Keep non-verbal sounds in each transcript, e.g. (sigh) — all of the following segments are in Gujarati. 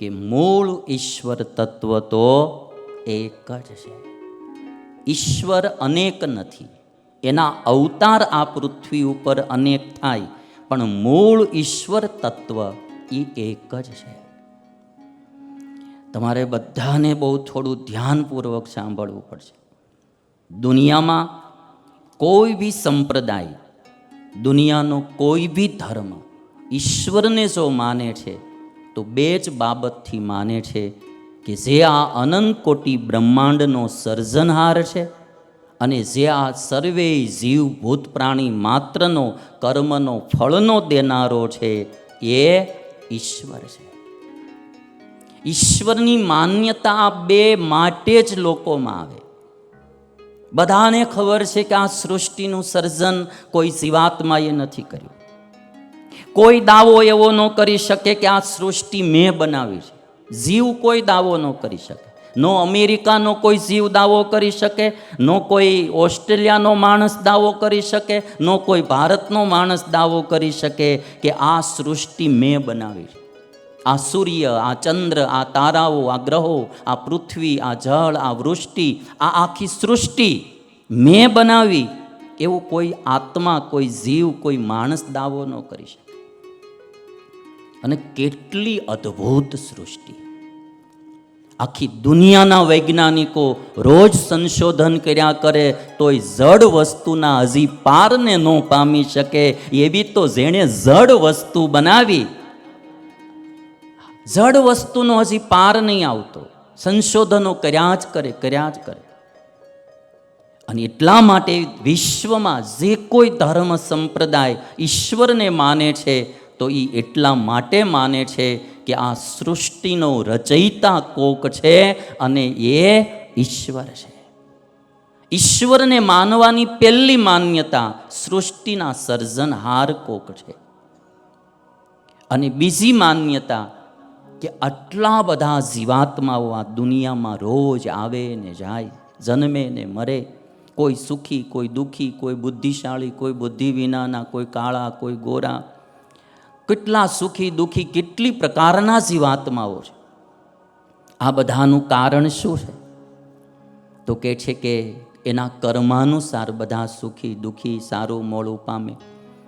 કે મૂળ ઈશ્વર તત્વ તો એક જ છે. ઈશ્વર અનેક નથી. એના અવતાર આ પૃથ્વી ઉપર અનેક થાય, પણ મૂળ ઈશ્વર તત્વ એ એક જ છે. તમારે બધાને બહુ થોડું ધ્યાનપૂર્વક સાંભળવું પડશે. દુનિયામાં કોઈ બી સંપ્રદાય, દુનિયાનો કોઈ બી ધર્મ ઈશ્વરને જો માને છે તો બે જ બાબતથી માને છે કે જે આ અનંત કોટી બ્રહ્માંડનો સર્જનહાર છે અને જે આ સર્વે જીવ ભૂત પ્રાણી માત્રનો કર્મનો ફળનો દેનારો છે એ ઈશ્વર છે. ઈશ્વરની માન્યતા બે માટે જ લોકોમાં આવે. બધાને ખબર છે કે આ સૃષ્ટિનું સર્જન કોઈ જીવાત્માએ નથી કર્યું. કોઈ દાવો એવો ન કરી શકે કે આ સૃષ્ટિ મેં બનાવી છે. જીવ કોઈ દાવો ન કરી શકે. નો અમેરિકાનો કોઈ જીવ દાવો કરી શકે, નો કોઈ ઓસ્ટ્રેલિયાનો માણસ દાવો કરી શકે, નો કોઈ ભારતનો માણસ દાવો કરી શકે કે આ સૃષ્ટિ મેં બનાવી છે. આ સૂર્ય, આ ચંદ્ર, આ તારાઓ, આ ગ્રહો, આ પૃથ્વી, આ જળ, આ વૃષ્ટિ, આ આખી સૃષ્ટિ મેં બનાવી. એવું કોઈ આત્મા, કોઈ જીવ, કોઈ માણસ દાવો ન કરી શકે. અને કેટલી અદ્ભુત સૃષ્ટિ. આખી દુનિયાના વૈજ્ઞાનિકો રોજ સંશોધન કર્યા કરે તોય જડ વસ્તુના હજી પારને ન પામી શકે એવી તો જેણે જડ વસ્તુ બનાવી. જડ વસ્તુનો હજી પાર નહીં આવતો. સંશોધનો કર્યા જ કરે, કર્યા જ કરે. અને એટલા માટે વિશ્વમાં જે કોઈ ધર્મ સંપ્રદાય ઈશ્વરને માને છે તો એ એટલા માટે માને છે કે આ સૃષ્ટિનો રચયિતા કોક છે અને એ ઈશ્વર છે. ઈશ્વરને માનવાની પહેલી માન્યતા સૃષ્ટિના સર્જનહાર કોક છે. અને બીજી માન્યતા કે આટલા બધા જીવાત્માઓ આ દુનિયામાં રોજ આવે ને જાય, જન્મે ને મરે, કોઈ સુખી, કોઈ દુઃખી, કોઈ બુદ્ધિશાળી, કોઈ બુદ્ધિ વિનાના, કોઈ કાળા, કોઈ ગોરા કેટલા સુખી દુઃખી કેટલી પ્રકારના જીવાત્માઓ છે. આ બધાનું કારણ શું છે? તો કે છે કે એના કર્માનુસાર બધા સુખી દુઃખી સારું મોડું પામે.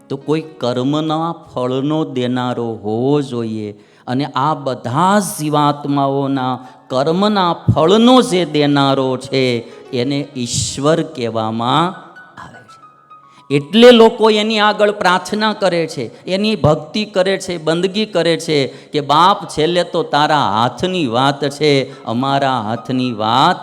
તો કોઈ કર્મના ફળનો દેનારો હોવો જોઈએ અને આ બધા જીવાત્માઓના કર્મના ફળનો જે દેનારો છે એને ઈશ્વર કહેવામાં એટલે લોકો એની આગળ પ્રાર્થના કરે છે, એની ભક્તિ કરે છે, બંદગી કરે છે કે બાપ છેલ્લે તો તારા હાથની વાત છે, અમારા હાથની વાત.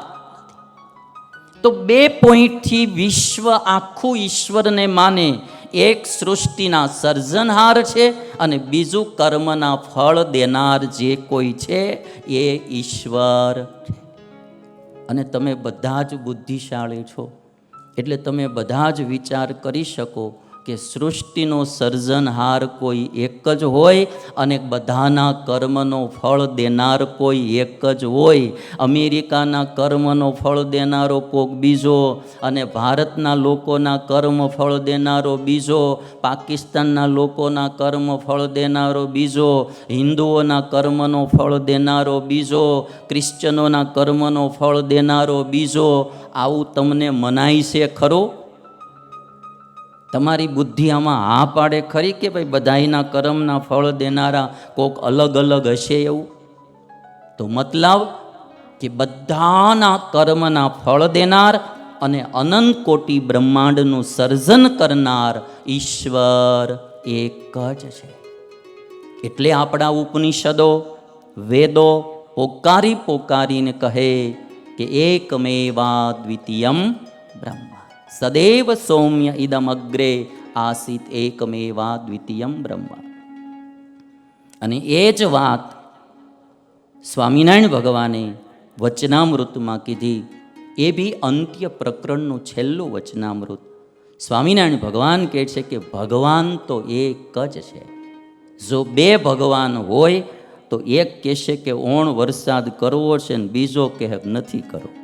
તો બે પોઈન્ટથી વિશ્વ આખું ઈશ્વરને માને. એક સૃષ્ટિના સર્જનહાર છે અને બીજું કર્મના ફળ દેનાર જે કોઈ છે એ ઈશ્વર અને તમે બધા જ બુદ્ધિશાળી છો. એટલે તમે બધા જ વિચાર કરી શકો કે સૃષ્ટિનો સર્જનહાર કોઈ એક જ હોય અને બધાના કર્મનો ફળ દેનાર કોઈ એક જ હોય. અમેરિકાના કર્મનો ફળ દેનારો કોક બીજો અને ભારતના લોકોના કર્મ ફળ દેનારો બીજો, પાકિસ્તાનના લોકોના કર્મ ફળ દેનારો બીજો, હિન્દુઓના કર્મનો ફળ દેનારો બીજો ક્રિશ્ચનોના કર્મનો ફળ દેનારો બીજો. આવું તમને મનાય છે ખરું? તમારી બુદ્ધિ આમાં હા પાડે ખરી કે ભાઈ બધાયના કર્મના ફળ દેનારા કોક અલગ અલગ હશે એવું? તો મતલબ કે બધાના કર્મના ફળ દેનાર અને અનંત કોટી બ્રહ્માંડનું સર્જન કરનાર ઈશ્વર એક જ છે. એટલે આપણા ઉપનિષદો, વેદો પોકારી પોકારીને કહે કે એકમેવા દ્વિતીયમ બ્રહ્મ. સદૈવ સૌમ્ય ઇદમ અગ્રે આસિત એકમેવા દ્વિતીયમ બ્રહ્મ અને એ જ વાત સ્વામિનારાયણ ભગવાને વચનામૃતમાં કીધી એ બી અંત્ય પ્રકરણનું છેલ્લું વચનામૃત સ્વામિનારાયણ ભગવાન કહે છે કે ભગવાન તો એક જ છે જો બે ભગવાન હોય તો એક કહેશે કે ઓણ વરસાદ કરવો છે ને બીજો કહે નથી કરવો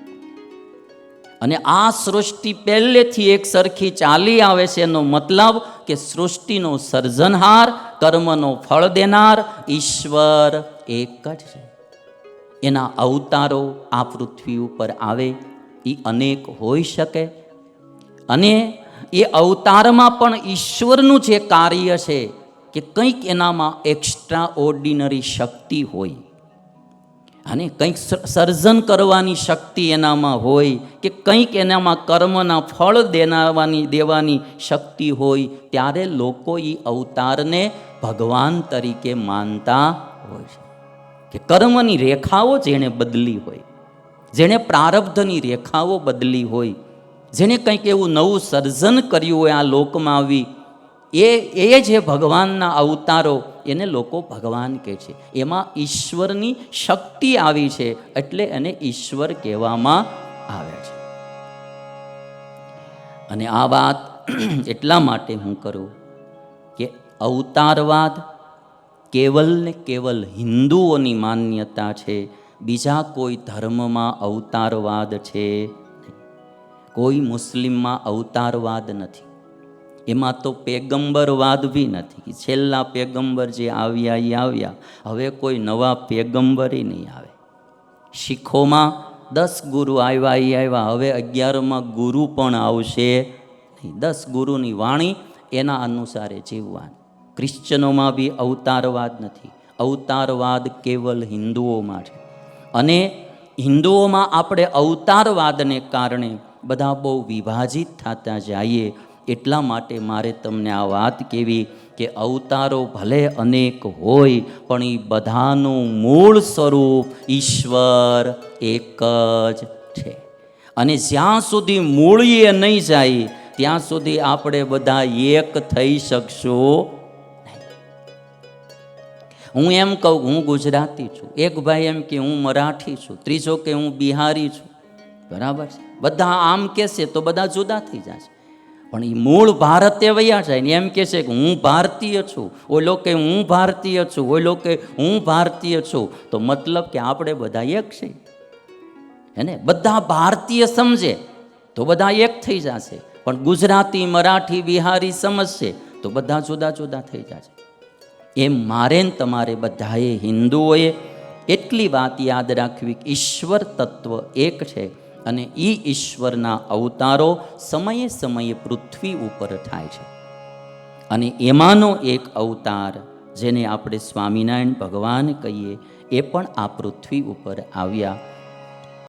અને આ સૃષ્ટિ પહેલેથી એક સરખી ચાલી આવે છે એનો મતલબ કે સૃષ્ટિનો સર્જનહાર, કર્મનો ફળ દેનાર ઈશ્વર એક જ છે. એના અવતારો આ પૃથ્વી ઉપર આવે એ અનેક હોઈ શકે. અને એ અવતારમાં પણ ઈશ્વરનું જે કાર્ય છે કે કંઈક એનામાં એક્સ્ટ્રા ઓર્ડિનરી શક્તિ હોય. અને કંઈક સર્જન કરવાની શક્તિ એનામાં હોય કે કંઈક એનામાં કર્મના ફળ દેનાવાની, દેવાની શક્તિ હોય, ત્યારે લોકો એ અવતારને ભગવાન તરીકે માનતા હોય છે. કે કર્મની રેખાઓ જેણે બદલી હોય. જેણે પ્રારબ્ધની રેખાઓ બદલી હોય. જેણે કંઈક એવું નવું સર્જન કર્યું હોય આ લોકમાં આવી એ એ જે ભગવાનના અવતારો, એને લોકો ભગવાન કહે છે. એમાં ઈશ્વરની શક્તિ આવી છે, એટલે એને ઈશ્વર કહેવામાં આવે છે. અને આ વાત (clears throat) એટલા માટે હું કરું કે અવતારવાદ કેવલ ને કેવલ હિન્દુઓની માન્યતા છે, બીજા કોઈ ધર્મમાં અવતારવાદ છે કોઈ મુસ્લિમમાં અવતારવાદ નથી. એમાં તો પેગંબરવાદ બી નથી. છેલ્લા પેગંબર જે આવ્યા એ આવ્યા. હવે કોઈ નવા પેગંબરે નહીં આવે. શીખોમાં દસ ગુરુ આવ્યા એ આવ્યા. હવે અગિયારમાં ગુરુ પણ આવશે નહીં. દસ ગુરુની વાણી એના અનુસારે જીવવાનું. ક્રિશ્ચનોમાં બી અવતારવાદ નથી. અવતારવાદ કેવલ હિન્દુઓમાં છે. અને હિન્દુઓમાં આપણે અવતારવાદને કારણે બધા બહુ વિભાજિત થતા જઈએ. એટલા માટે મારે તમને આ વાત કહેવી કે અવતારો ભલે અનેક હોય, પણ એ બધાનું મૂળ સ્વરૂપ ઈશ્વર એક જ છે. અને જ્યાં સુધી મૂળીએ નહીં જાય, ત્યાં સુધી આપણે બધા એક થઈ શકશું હું એમ કહું, હું ગુજરાતી છું. એક ભાઈ એમ કે, હું મરાઠી છું. ત્રીજો કે, હું બિહારી છું. બરાબર છે? બધા આમ કહેશે તો બધા જુદા થઈ જશે. પણ એ મૂળ ભારતે વયા જાય ને એમ કહે છે કે હું ભારતીય છું. ઓલો કે હું ભારતીય છું ઓલો કે હું ભારતીય છું. તો મતલબ કે આપણે બધા એક છે. હે ને બધા ભારતીય સમજે તો બધા એક થઈ જશે. પણ ગુજરાતી, મરાઠી, બિહારી સમજશે તો બધા જુદા જુદા થઈ જશે. એમ મારે ને તમારે બધાએ હિન્દુઓએ એટલી વાત યાદ રાખવી કે ઈશ્વર તત્વ એક છે. અને એ ઈશ્વરના અવતારો સમયે સમયે પૃથ્વી ઉપર થાય છે. અને એમાંનો એક અવતાર જેને આપણે સ્વામિનારાયણ ભગવાન કહીએ, એ પણ આ પૃથ્વી ઉપર આવ્યા.